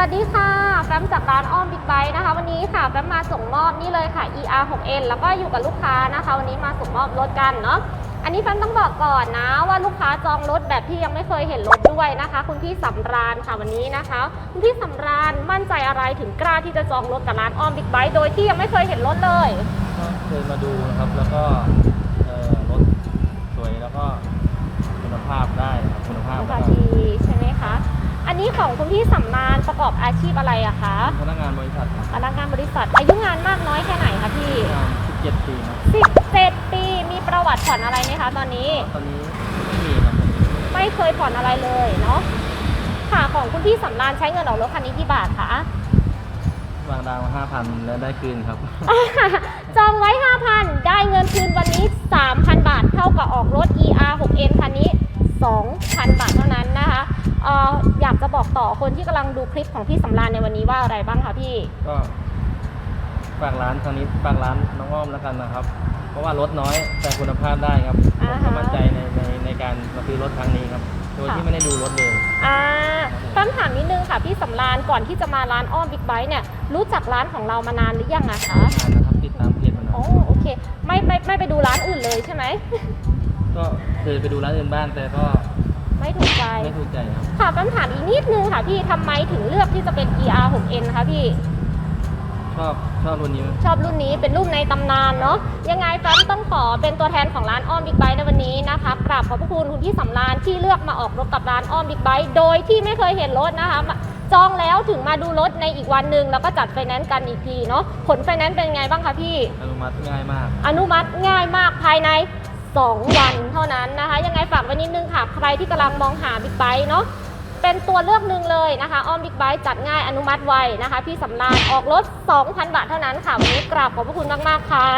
สวัสดีค่ะแฟมจากร้านอ้อมบิ๊กไบค์นะคะ วันนี้ค่ะแฟมมาส่งมอบนี่เลยค่ะ ER 6N แล้วก็อยู่กับลูกค้านะคะ วันนี้มาส่งมอบรถกันเนาะอันนี้แฟมต้องบอกก่อนนะว่าลูกค้าจองรถแบบที่ยังไม่เคยเห็นรถด้วยนะคะ คุณพี่สำราญค่ะวันนี้นะคะ คุณพี่สำราญมั่นใจอะไรถึงกล้าที่จะจองรถกับร้านอ้อมบิ๊กไบค์โดยที่ยังไม่เคยเห็นรถเลยก็เคยมาดูนะครับแล้วก็เอ่อรถสวยแล้วก็คุณภาพได้นะครับคุณภาพคุณแล้วภาพก็ดีใช่ไหมคะ อันนี้ของคุณพี่สำราญประกอบอาชีพอะไรอะคะพนักงานบริษัทครับพนักงานบริษัท อายุงานมากน้อยแค่ไหนคะพี่งาน17 ปีครับ17 ปีมีประวัติผ่อนอะไรไหมคะตอนนี้ ตอนนี้ไม่มีครับผมไม่เคยผ่อนอะไรเลยเนาะค่ะของคุณพี่สำรานใช้เงินออกรถคันนี้กี่บาทคะวางดาวมา5,000แล้วได้คืนครับ จองไว้ 5,000 ได้เงินคืนวันนี้ 3,000 บาท เท่ากับออกรถ ER 6N คันนี้ 2,000 บาท อ่ออยากจะบอกต่อคนที่กำลังดูคลิปของพี่สำรานในวันนี้ว่าอะไรบ้างคะพี่ ก็ฝากร้านทางนี้ฝากร้านน้องอ้อมแล้วกันนะครับ เพราะว่ารถน้อยแต่คุณภาพได้ครับผอ่ามฮะก็มั่นใจในในในการมาซื้อรถครั้งนี้ครับโดยที่ค่ะไม่ได้ดูรถเลยอ่าคำถามนิดนึงค่ะพี่สำรานก่อนที่จะมาร้านอ้อมบิ๊กไบค์เนี่ยรู้จักร้านของเรามานานหรือยังอะคะนานนะครับติดตามเพจมานานโอ้โอเค ไม่ไม่ไม่ไปดูร้านอื่นเลยใช่ไหม ก็เคยไปดูร้านอื่นบ้างแต่ก็ ไม่ถูกใจ ไม่ถูกใจครับ ค่ะคำถามอีกนิดนึงค่ะพี่ทำไมถึงเลือกที่จะเป็น ER 6N คะพี่ ชอบชอบรุ่นนี้ชอบรุ่นนี้เป็นรุ่นในตำนานเนาะยังไงแฟมต้องขอเป็นตัวแทนของร้านอ้อมบิ๊กไบค์ในวันนี้นะคะกราบขอบพระคุณคุณพี่สำรานที่เลือกมาออกรถกับร้านอ้อมบิ๊กไบค์โดยที่ไม่เคยเห็นรถนะคะมาจองแล้วถึงมาดูรถในอีกวันหนึ่งแล้วก็จัดไฟแนนซ์กันอีกทีเนาะผลไฟแนนซ์เป็นไงบ้างคะพี่ อนุมัติง่ายมาก อนุมัติง่ายมากภายใน 2 วันเท่านั้นนะคะ ยังไงฝากไว้นิดนึงค่ะ ใครที่กำลังมองหาบิ๊กไบค์เนาะเป็นตัวเลือกหนึ่งเลยนะคะ อ้อมบิ๊กไบค์จัดง่ายอนุมัติไวนะคะ พี่สำราญออกรถ 2,000 บาทเท่านั้นค่ะ วันนี้กราบขอบพระคุณมาก ๆ ค่ะ